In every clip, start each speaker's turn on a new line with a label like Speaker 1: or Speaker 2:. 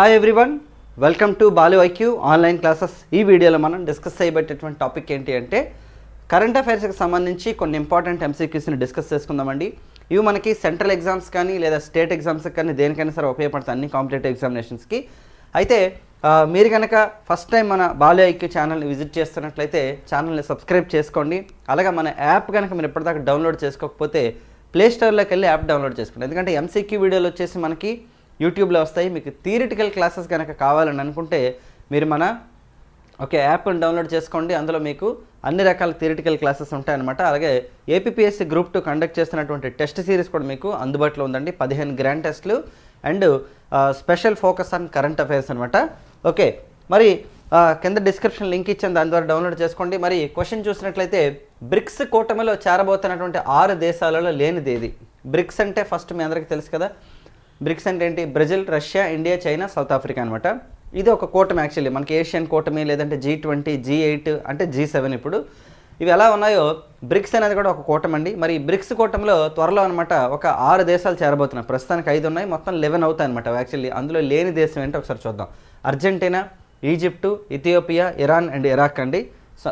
Speaker 1: Hi everyone welcome to Balu IQ online classes ఈ వీడియోలో మనం డిస్కస్ చేయబట్టేటువంటి టాపిక్ ఏంటి అంటే కరెంట్ అఫైర్స్కి సంబంధించి కొన్ని ఇంపార్టెంట్ ఎంసీక్యూస్ని డిస్కస్ చేసుకుందామండి. ఇవి మనకి సెంట్రల్ ఎగ్జామ్స్ కానీ లేదా స్టేట్ ఎగ్జామ్స్కి కానీ దేనికైనా సరే ఉపయోగపడతాయి అన్ని కాంపిటేటివ్ ఎగ్జామినేషన్స్కి అయితే మీరు కనుక ఫస్ట్ టైం మన బాలు ఐక్యూ ఛానల్ని విజిట్ చేస్తున్నట్లయితే ఛానల్ని సబ్స్క్రైబ్ చేసుకోండి. అలాగే మన యాప్ కనుక మీరు ఎప్పటిదాకా డౌన్లోడ్ చేసుకోకపోతే ప్లే స్టోర్లోకి వెళ్ళి యాప్ డౌన్లోడ్ చేసుకోండి. ఎందుకంటే ఎంసీక్యూ వీడియోలు వచ్చేసి మనకి యూట్యూబ్లో వస్తాయి. మీకు థియరిటికల్ క్లాసెస్ కనుక కావాలని అనుకుంటే మీరు మన ఓకే యాప్ని డౌన్లోడ్ చేసుకోండి. అందులో మీకు అన్ని రకాల థియరిటికల్ క్లాసెస్ ఉంటాయన్నమాట. అలాగే ఏపీఎస్సి గ్రూప్ టూ కండక్ట్ చేస్తున్నటువంటి టెస్ట్ సిరీస్ కూడా మీకు అందుబాటులో ఉందండి. పదిహేను గ్రాండ్ టెస్ట్లు and special focus on current affairs అనమాట ఓకే మరి uh, కింద డిస్క్రిప్షన్ లింక్ ఇచ్చాను. దాని ద్వారా డౌన్లోడ్ చేసుకోండి. మరి క్వశ్చన్ చూసినట్లయితే బ్రిక్స్ కూటమిలో చేరబోతున్నటువంటి ఆరు దేశాలలో లేనిది ఏది? బ్రిక్స్ అంటే ఫస్ట్ మీ అందరికీ తెలుసు కదా. బ్రిక్స్ అంటే ఏంటి? Brazil Russia India China South Africa అనమాట ఇది ఒక కూటమి యాక్చువల్లీ. మనకి ఏషియన్ కూటమి లేదంటే జీ ట్వంటీ జీ ఎయిట్ అంటే జీ సెవెన్ ఇప్పుడు. ఇవి ఎలా ఉన్నాయో బ్రిక్స్ అనేది కూడా ఒక కూటమి అండి. మరి బ్రిక్స్ కూటమిలో త్వరలో అనమాట ఒక ఆరు దేశాలు చేరబోతున్నాయి. ప్రస్తుతానికి ఐదు ఉన్నాయి. మొత్తం లెవెన్ అవుతాయి అనమాట యాక్చువల్లీ అందులో లేని దేశం ఏంటో ఒకసారి చూద్దాం. Argentina Egypt Ethiopia Iran and Iraq అండి. సో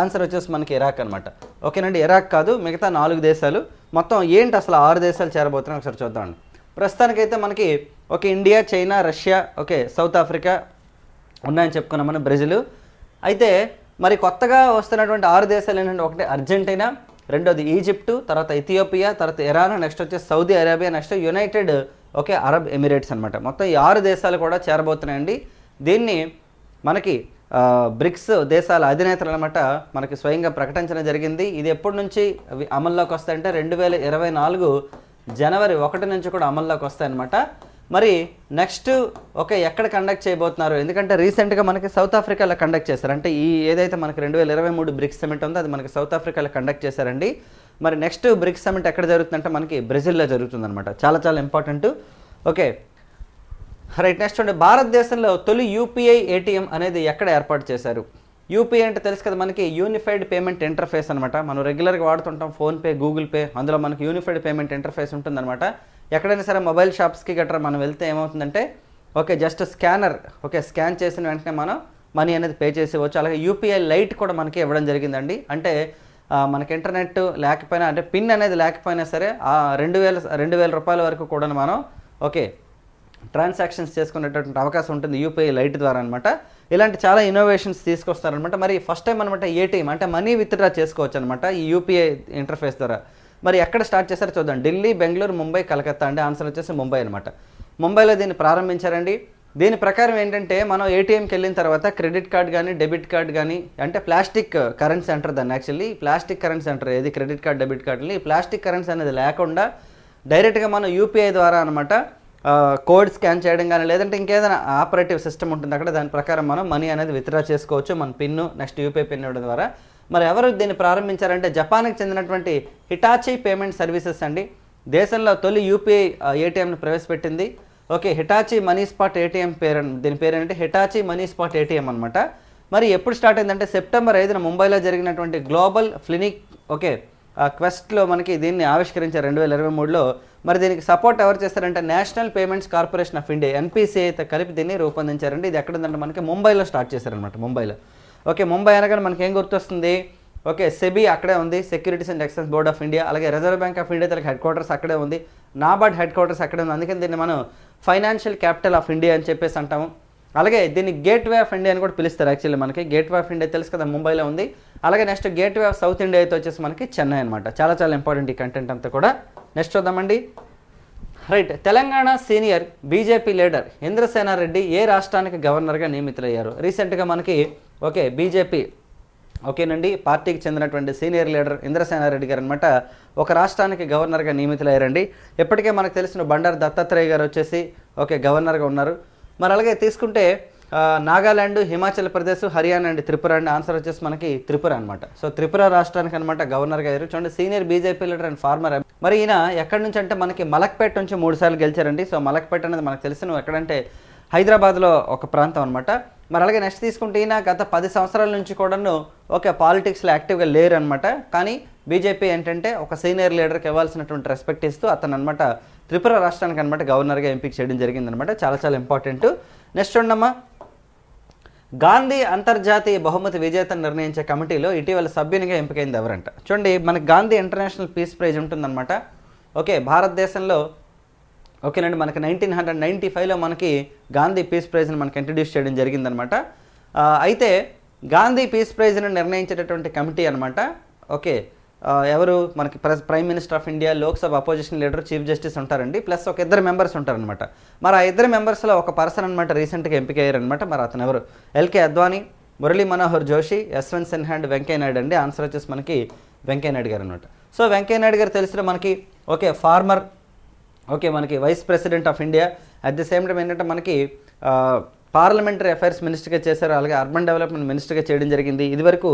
Speaker 1: ఆన్సర్ వచ్చేసి మనకి ఇరాక్ అనమాట ఓకేనండి ఇరాక్ కాదు మిగతా నాలుగు దేశాలు. మొత్తం ఏంటి అసలు ఆరు దేశాలు చేరబోతున్నాయి ఒకసారి చూద్దామండి. ప్రస్తుతానికైతే మనకి okay India China Russia okay South Africa ఉన్నాయని చెప్పుకున్నాం మనం బ్రెజిల్. అయితే మరి కొత్తగా వస్తున్నటువంటి ఆరు దేశాలు ఏంటంటే ఒకటి అర్జెంటీనా రెండోది ఈజిప్టు తర్వాత ఇథియోపియా తర్వాత ఇరాన్ నెక్స్ట్ వచ్చేసి Saudi Arabia next United okay Arab Emirates అనమాట మొత్తం ఈ ఆరు దేశాలు కూడా చేరబోతున్నాయండి. దీన్ని మనకి బ్రిక్స్ దేశాల అధినేతలు అనమాట మనకి స్వయంగా ప్రకటించడం జరిగింది. ఇది ఎప్పటి నుంచి అమల్లోకి వస్తాయంటే రెండు వేల ఇరవై నాలుగు జనవరి ఒకటి నుంచి కూడా అమల్లోకి వస్తాయన్నమాట. మరి నెక్స్ట్ ఓకే ఎక్కడ కండక్ట్ చేయబోతున్నారు? ఎందుకంటే రీసెంట్గా మనకి సౌత్ ఆఫ్రికాలో కండక్ట్ చేశారు. అంటే ఈ ఏదైతే మనకి రెండు వేల ఇరవై మూడు బ్రిక్స్ సమిట్ ఉందో అది మనకి సౌత్ ఆఫ్రికాలో కండక్ట్ చేశారండి. మరి నెక్స్ట్ బ్రిక్స్ సమిట్ ఎక్కడ జరుగుతుందంటే మనకి బ్రెజిల్లో జరుగుతుందన్నమాట. చాలా చాలా ఇంపార్టెంట్ ఓకే. రైట్ నెక్స్ట్ చూడండి. భారతదేశంలో తొలి యూపీఐ ఏటీఎం అనేది ఎక్కడ ఏర్పాటు చేశారు? యూపీఐ అంటే తెలుసు కదా మనకి యూనిఫైడ్ పేమెంట్ ఇంటర్ఫేస్ అనమాట మనం రెగ్యులర్గా వాడుతుంటాం ఫోన్పే గూగుల్ పే అందులో మనకి యూనిఫైడ్ పేమెంట్ ఇంటర్ఫేస్ ఉంటుందన్నమాట. ఎక్కడైనా సరే మొబైల్ షాప్స్కి గట్రా మనం వెళ్తే ఏమవుతుందంటే okay just scanner okay scan చేసిన వెంటనే మనం మనీ అనేది పే చేసేవచ్చు. అలాగే యూపీఐ లైట్ కూడా మనకి ఇవ్వడం జరిగిందండి. అంటే మనకి ఇంటర్నెట్ లేకపోయినా అంటే పిన్ అనేది లేకపోయినా సరే ఆ రెండు వేల రెండు వేల రూపాయల వరకు కూడా మనం ఓకే ట్రాన్సాక్షన్స్ చేసుకునేటటువంటి అవకాశం ఉంటుంది యూపీఐ లైట్ ద్వారా అనమాట ఇలాంటి చాలా ఇన్నోవేషన్స్ తీసుకొస్తారనమాట మరి ఫస్ట్ టైం అనమాట ఏటీఎం అంటే మనీ విత్డ్రా చేసుకోవచ్చు అనమాట ఈ యూపీఐ ఇంటర్ఫేస్ ద్వారా. మరి ఎక్కడ స్టార్ట్ చేశారో చూద్దాం. ఢిల్లీ బెంగళూరు ముంబై కలకత్తా అండి ఆన్సర్ వచ్చేసి ముంబై అనమాట ముంబైలో దీన్ని ప్రారంభించారండి. దీని ప్రకారం ఏంటంటే మనం ఏటీఎంకి వెళ్ళిన తర్వాత క్రెడిట్ కార్డ్ కానీ డెబిట్ కార్డ్ కానీ అంటే ప్లాస్టిక్ కరెన్సీ అంటారు దాన్ని యాక్చువల్లీ ప్లాస్టిక్ కరెన్సీ అంటారు ఏది? క్రెడిట్ కార్డ్ డెబిట్ కార్డ్ని ప్లాస్టిక్ కరెన్సీ అనేది లేకుండా డైరెక్ట్గా మనం యూపీఐ ద్వారా అనమాట కోడ్ స్కాన్ చేయడం కానీ లేదంటే ఇంకేదైనా ఆపరేటివ్ సిస్టమ్ ఉంటుంది అక్కడ దాని ప్రకారం మనం మనీ అనేది విత్డ్రా చేసుకోవచ్చు మన పిన్ను నెక్స్ట్ యూపీఐ పిన్ ఇవ్వడం ద్వారా. మరి ఎవరు దీన్ని ప్రారంభించారంటే జపాన్కి చెందినటువంటి హిటాచి పేమెంట్ సర్వీసెస్ అండి. దేశంలో తొలి యూపీఐ ఏటీఎంను ప్రవేశపెట్టింది. Okay Hitachi money spot ATM పేరు దీని పేరు ఏంటంటే హిటాచి మనీ స్పాట్ ఏటీఎం అనమాట మరి ఎప్పుడు స్టార్ట్ అయిందంటే సెప్టెంబర్ ఐదున ముంబైలో జరిగినటువంటి గ్లోబల్ ఫ్లినిక్ ఓకే క్వెస్ట్లో మనకి దీన్ని ఆవిష్కరించారు రెండు వేల ఇరవై మూడులో. మరి దీనికి సపోర్ట్ ఎవరు చేస్తారంటే national payments corporation of India ఎన్పిసిఐతో కలిపి దీన్ని రూపొందించారండి. ఇది ఎక్కడ ఉందంటే మనకి ముంబైలో స్టార్ట్ చేశారనమాట ముంబైలో. ఓకే ముంబై అనగానే మనకి ఏం గుర్తొస్తుంది? ఓకే సెబీ అక్కడే ఉంది securities and exchange board of India అలాగే రిజర్వ్ బ్యాంక్ ఆఫ్ ఇండియా తనకి హెడ్ క్వార్టర్స్ అక్కడే ఉంది నాబార్డ్ హెడ్ క్వార్టర్స్ అక్కడే ఉంది. అందుకని దీన్ని మనం ఫైనాన్షియల్ క్యాపిటల్ ఆఫ్ ఇండియా అని చెప్పేసి అంటాము. అలాగే దీన్ని గేట్ వే ఆఫ్ ఇండియా అని కూడా పిలుస్తారు యాక్చువల్లీ మనకి. గేట్ వే ఆఫ్ ఇండియా తెలుసు కదా ముంబైలో ఉంది. అలాగే next gateway of South India అయితే వచ్చేసి మనకి చెన్నై అనమాట చాలా చాలా ఇంపార్టెంట్ ఈ కంటెంట్ అంతా కూడా. నెక్స్ట్ చూద్దామండి. Right Telangana senior BJP leader Indrasena Reddy ఏ రాష్ట్రానికి గవర్నర్గా నియమితులయ్యారు? రీసెంట్గా మనకి ఓకే బీజేపీ ఓకేనండి పార్టీకి చెందినటువంటి సీనియర్ లీడర్ ఇంద్రసేనారెడ్డి గారు అనమాట ఒక రాష్ట్రానికి గవర్నర్గా నియమితులయ్యారండి. ఇప్పటికే మనకు తెలిసిన బండారు దత్తాత్రేయ గారు వచ్చేసి ఓకే గవర్నర్గా ఉన్నారు. మరి అలాగే తీసుకుంటే Nagaland Himachal Pradesh Haryana and Tripura and answer వచ్చేసి మనకి త్రిపుర అనమాట సో త్రిపుర రాష్ట్రానికి అనమాట గవర్నర్గా అయ్యారు చూడండి senior BJP leader and former మరి ఈయన ఎక్కడి నుంచి అంటే మనకి మలక్పేట నుంచి మూడు సార్లు గెలిచారండి. సో మలక్పేట అనేది మనకు తెలిసిన ఎక్కడంటే హైదరాబాద్లో ఒక ప్రాంతం అనమాట మరి అలాగే నెక్స్ట్ తీసుకుంటే ఈయన గత పది సంవత్సరాల నుంచి కూడాను ఓకే పాలిటిక్స్లో యాక్టివ్గా లేరు అనమాట కానీ బీజేపీ ఏంటంటే ఒక సీనియర్ లీడర్కి ఇవ్వాల్సినటువంటి రెస్పెక్ట్ ఇస్తూ అతను అనమాట త్రిపుర రాష్ట్రానికి అనమాట గవర్నర్గా ఎంపిక చేయడం జరిగిందనమాట చాలా చాలా ఇంపార్టెంట్. నెక్స్ట్ ఉండమ్మా గాంధీ అంతర్జాతీయ బహుమతి విజేతను నిర్ణయించే కమిటీలో ఇటీవల సభ్యునిగా ఎంపికైంది ఎవరంట? చూడండి మనకి గాంధీ ఇంటర్నేషనల్ పీస్ ప్రైజ్ ఉంటుందన్నమాట. ఓకే భారతదేశంలో ఓకేనండి మనకి నైన్టీన్ హండ్రెడ్ నైంటీ ఫైవ్లో మనకి గాంధీ పీస్ ప్రైజ్ని మనకి ఇంట్రడ్యూస్ చేయడం జరిగిందనమాట అయితే గాంధీ పీస్ ప్రైజ్ని నిర్ణయించేటటువంటి కమిటీ అనమాట ఓకే ఎవరు? మనకి press prime minister of India Lok Sabha opposition leader chief justice ఉంటారండి. ప్లస్ ఒక ఇద్దరు మెంబర్స్ ఉంటారనమాట మరి ఆ ఇద్దరు మెంబర్స్లో ఒక పర్సన్ అనమాట రీసెంట్గా ఎంపిక అయ్యారనమాట మరి అతను ఎవరు? ఎల్కే అద్వానీ మురళీ మనోహర్ జోషి యశ్వంత్ సిన్హా అండ్ వెంకయ్య నాయుడు అండి. ఆన్సర్ వచ్చేసి మనకి వెంకయ్య నాయుడు గారు అనమాట సో వెంకయ్య నాయుడు గారు తెలిసిన మనకి ఓకే ఫార్మర్ ఓకే మనకి vice president of India at the same time ఏంటంటే మనకి పార్లమెంటరీ అఫైర్స్ మినిస్టర్గా చేశారు. అలాగే అర్బన్ డెవలప్మెంట్ మినిస్టర్గా చేయడం జరిగింది. ఇదివరకు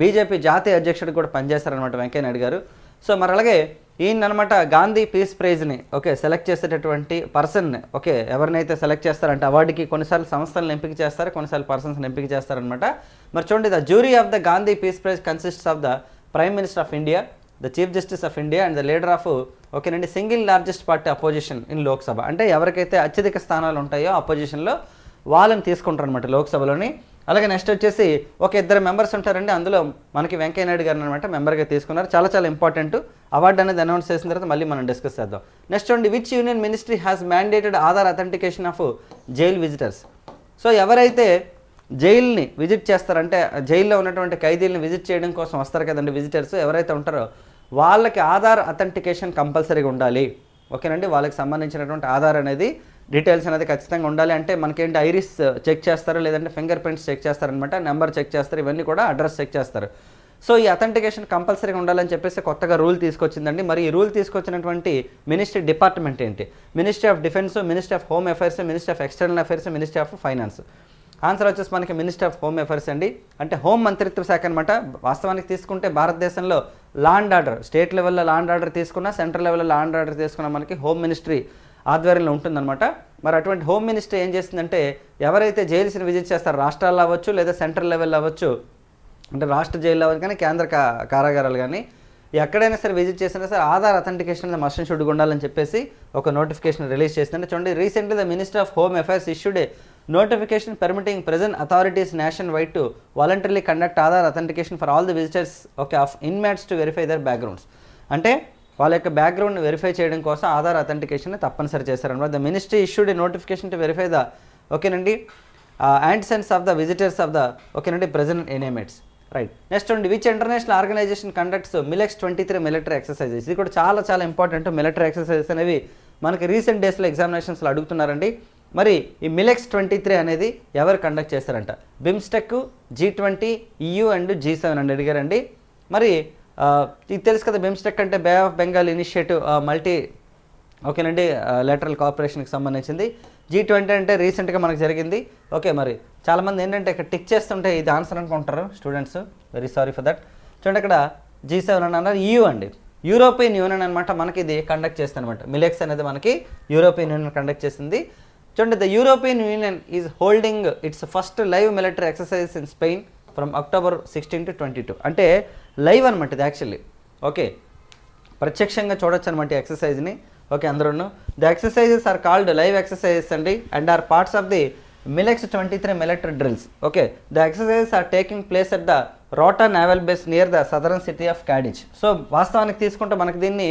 Speaker 1: బీజేపీ జాతీయ అధ్యక్షుడు కూడా పనిచేశారనమాట వెంకయ్యనాయుడు గారు. సో మరి అలాగే ఈయన అనమాట గాంధీ పీస్ ప్రైజ్ని ఓకే సెలెక్ట్ చేసేటటువంటి పర్సన్ని ఓకే ఎవరినైతే సెలెక్ట్ చేస్తారంటే అవార్డుకి కొన్నిసార్లు సంస్థలను ఎంపిక చేస్తారు కొన్నిసార్లు పర్సన్స్ని ఎంపిక చేస్తారనమాట మరి చూడండి the jury of the Gandhi peace prize consists of the prime minister of India the chief justice of India and the leader of ఓకేనండి single largest party opposition in Lok Sabha. అంటే ఎవరికైతే అత్యధిక స్థానాలు ఉంటాయో అపోజిషన్లో వాళ్ళని తీసుకుంటారు అనమాట లోక్సభలోని. అలాగే నెక్స్ట్ వచ్చేసి ఒక ఇద్దరు మెంబర్స్ ఉంటారండి. అందులో మనకి వెంకయ్య నాయుడు గారు అనమాట మెంబర్గా తీసుకున్నారు. చాలా చాలా ఇంపార్టెంట్ అవార్డు అనేది అనౌన్స్ చేసిన తర్వాత మళ్ళీ మనం డిస్కస్ చేద్దాం. నెక్స్ట్ చూడండి which union ministry has mandated Aadhaar authentication of jail visitors so ఎవరైతే జైల్ని విజిట్ చేస్తారంటే జైల్లో ఉన్నటువంటి ఖైదీలను విజిట్ చేయడం కోసం వస్తారు కదండి విజిటర్స్ ఎవరైతే ఉంటారో వాళ్ళకి ఆధార్ అథెంటికేషన్ కంపల్సరీగా ఉండాలి. ఓకేనండి వాళ్ళకి సంబంధించినటువంటి ఆధార్ అనేది డీటెయిల్స్ అనేది ఖచ్చితంగా ఉండాలి. అంటే మనకేంటి ఐరిస్ చెక్ చేస్తారు లేదంటే ఫింగర్ ప్రింట్స్ చెక్ చేస్తారనమాట నెంబర్ చెక్ చేస్తారు ఇవన్నీ కూడా అడ్రస్ చెక్ చేస్తారు. సో ఈ అథెంటికేషన్ కంపల్సరీగా ఉండాలని చెప్పేసి కొత్తగా రూల్ తీసుకొచ్చిందండి. మరి ఈ రూల్ తీసుకొచ్చినటువంటి మినిస్ట్రీ డిపార్ట్మెంట్ ఏంటి? Ministry of defence ministry of home affairs ministry of external affairs ministry of finance. Answer వచ్చేసి మనకి మినిస్టర్ ఆఫ్ హోమ్ అఫైర్స్ అండి. అంటే హోమ్ మంత్రిత్వ శాఖ అనమాట వాస్తవానికి తీసుకుంటే భారతదేశంలో లాండ్ ఆర్డర్ స్టేట్ లెవెల్లో లాండ్ ఆర్డర్ తీసుకున్నా సెంట్రల్ లెవెల్లో లాండ్ ఆర్డర్ తీసుకున్నా మనకి హోమ్ మినిస్ట్రీ ఆధ్వర్యంలో ఉంటుందన్నమాట. మరి అటువంటి హోమ్ మినిస్టర్ ఏం చేస్తుందంటే ఎవరైతే జైల్స్ని విజిట్ చేస్తారో రాష్ట్రాల్లో అవ్వచ్చు లేదా సెంట్రల్ లెవెల్లో అవ్వచ్చు అంటే రాష్ట్ర జైల్లో అవ్వచ్చు కానీ కేంద్ర కా- కారాగారాలు కానీ ఎక్కడైనా సరే విజిట్ చేసినా సరే ఆధార్ అథెంటికేషన్ అనేది మస్ట్ షుడ్ ఉండాలని చెప్పేసి ఒక నోటిఫికేషన్ రిలీజ్ చేసిందంటే చూడండి recently the minister of home affairs issued a notification permitting present authorities nationwide to voluntarily conduct Aadhaar authentication for all the visitors okay of inmates to verify their backgrounds అంటే వాళ్ళ యొక్క background verify చేయడం కోసం Aadhaar authentication తప్పనిసరి చేశారనమాట the ministry issued a notification to verify the ఓకేనండి? Sense of the visitors of the ఓకేనండి? Present inmates right next ఉండి which international organisation conducts MILEX twenty three military exercises ఇది కూడా చాలా చాలా ఇంపార్టెంట్ మిలిటరీ ఎక్సర్సైజెస్ అనేవి మనకి రీసెంట్ డేస్లో ఎగ్జామినేషన్స్లో అడుగుతున్నారండి. మరి ఈ మిలెక్స్ ట్వంటీ త్రీ అనేది ఎవరు కండక్ట్ చేస్తారంట BIMSTEC G twenty EU and G seven అని అడిగారండి. మరి ఇది తెలుసు కదా బిమ్స్టెక్ అంటే bay of Bengal initiative multi ఓకేనండి లెటరల్ కార్పొరేషన్కి సంబంధించింది. జీ ట్వంటీ అంటే రీసెంట్గా మనకు జరిగింది. ఓకే మరి చాలామంది ఏంటంటే ఇక్కడ టిక్ చేస్తుంటే ఇది ఆన్సర్ అనుకుంటారు students very sorry for that చూడండి ఇక్కడ జీ సెవెన్ అని అన్నారు. యూ అండి. యూరోపియన్ యూనియన్ అనమాట మనకి ఇది కండక్ట్ చేస్తుంది అనమాట మిలెక్స్ అనేది మనకి యూరోపియన్ యూనియన్ కండక్ట్ చేసింది. చూడండి the European union is holding its first live military exercise in Spain from October sixteen to twenty two అంటే లైవ్ అనమాట ఇది యాక్చువల్లీ ఓకే ప్రత్యక్షంగా చూడొచ్చు అనమాట ఈ ఎక్సర్సైజ్ని ఓకే అందరూ the exercises are called live exercises అండి and. Are parts of the MILEX twenty three military drills okay the exercises are taking place at the Rota naval base near the southern city of Cadiz so వాస్తవానికి తీసుకుంటే మనకి దీన్ని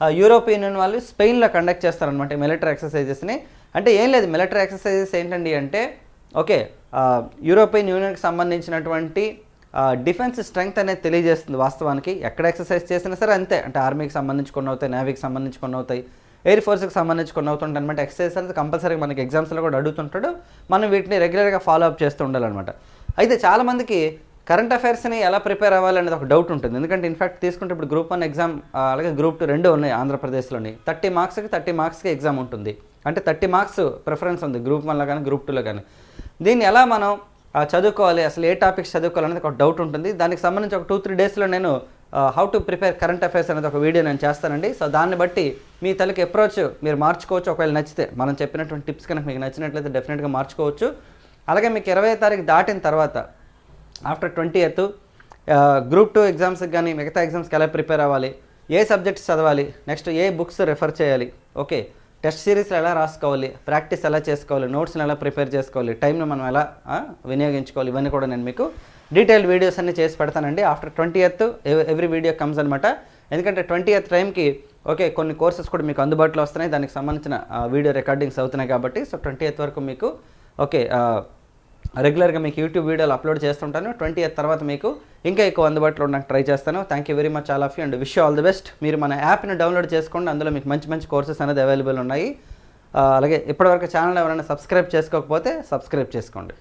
Speaker 1: European union వాళ్ళు స్పెయిన్లో conduct చేస్తారనమాట military ఎక్సర్సైజెస్ని అంటే ఏం లేదు military exercises ఏంటండి అంటే ఓకే యూరోపియన్ యూనియన్కి సంబంధించినటువంటి డిఫెన్స్ స్ట్రెంగ్త్ అనేది తెలియజేస్తుంది వాస్తవానికి. ఎక్కడ ఎక్సర్సైజ్ చేసినా సరే అంతే. అంటే ఆర్మీకి సంబంధించి కొన్ని అవుతాయి నేవీకి సంబంధించి కొన్ని అవుతాయి ఎయిర్ ఫోర్స్కి సంబంధించి కొన్ని అవుతుంటాయి అనమాట ఎక్సర్సైజ్ అనేది కంపల్సరీ మనకి ఎగ్జామ్స్లో కూడా అడుగుతుంటాడు. మనం వీటిని రెగ్యులర్గా ఫాలో అప్ చేస్తూ ఉండాలన్నమాట. అయితే చాలామందికి కరెంట్ అఫైర్స్ని ఎలా ప్రిపేర్ అవ్వాలి అనేది ఒక డౌట్ ఉంటుంది. ఎందుకంటే ఇన్ఫాక్ట్ తీసుకుంటే ఇప్పుడు గ్రూప్ వన్ ఎగ్జామ్ అలాగే గ్రూప్ టూ రెండు ఉన్నాయి ఆంధ్రప్రదేశ్లోని. థర్టీ మార్క్స్కి థర్టీ మార్క్స్కి ఎగ్జామ్ ఉంటుంది. అంటే థర్టీ మార్క్స్ ప్రిఫరెన్స్ ఉంది. గ్రూప్ వన్లో కానీ గ్రూప్ టూలో కానీ. దీన్ని ఎలా మనం చదువుకోవాలి? అసలు ఏ టాపిక్స్ చదువుకోవాలి అనేది ఒక డౌట్ ఉంటుంది. దానికి సంబంధించి ఒక టూ త్రీ డేస్లో నేను how to prepare current affairs అనేది ఒక వీడియో నేను చేస్తానండి. సో దాన్ని బట్టి మీ తలకి అప్రోచ్ మీరు మార్చుకోవచ్చు. ఒకవేళ నచ్చితే మనం చెప్పినటువంటి టిప్స్ కనుక మీకు నచ్చినట్లయితే డెఫినెట్గా మార్చుకోవచ్చు. అలాగే మీకు ఇరవై తారీఖు దాటిన తర్వాత after twenty eighth group two ఎగ్జామ్స్కి కానీ మిగతా ఎగ్జామ్స్కి ఎలా ప్రిపేర్ అవ్వాలి? ఏ సబ్జెక్ట్స్ చదవాలి? నెక్స్ట్ ఏ బుక్స్ రెఫర్ చేయాలి? ఓకే టెస్ట్ సిరీస్లు ఎలా రాసుకోవాలి ప్రాక్టీస్ ఎలా చేసుకోవాలి నోట్స్ని ఎలా ప్రిపేర్ చేసుకోవాలి టైంని మనం ఎలా వినియోగించుకోవాలి ఇవన్నీ కూడా నేను మీకు డీటెయిల్ వీడియోస్ అన్ని చేసి పెడతానండి. After twenty eighth every video comes అనమాట ఎందుకంటే ట్వంటీ ఎత్ టైంకి ఓకే కొన్ని కోర్సెస్ కూడా మీకు అందుబాటులో వస్తున్నాయి. దానికి సంబంధించిన వీడియో రికార్డింగ్స్ అవుతున్నాయి కాబట్టి సో ట్వంటీ ఎయిత్ వరకు మీకు ఓకే రెగ్యులర్గా మీకు యూట్యూబ్ వీడియోలు అప్లోడ్ చేస్తుంటాను. ట్వంటీ ఎయిత్ తర్వాత మీకు ఇంకా ఎక్కువ అందుబాటులో ఉండడానికి ట్రై చేస్తాను. Thank you very much all of you and wish all the best మీరు మన యాప్ని డౌన్లోడ్ చేసుకోండి. అందులో మీకు మంచి మంచి కోర్సెస్ అనేది అవైలబుల్ ఉన్నాయి. అలాగే ఇప్పటివరకు ఛానల్ ఎవరైనా సబ్స్క్రైబ్ చేసుకోకపోతే సబ్స్క్రైబ్ చేసుకోండి.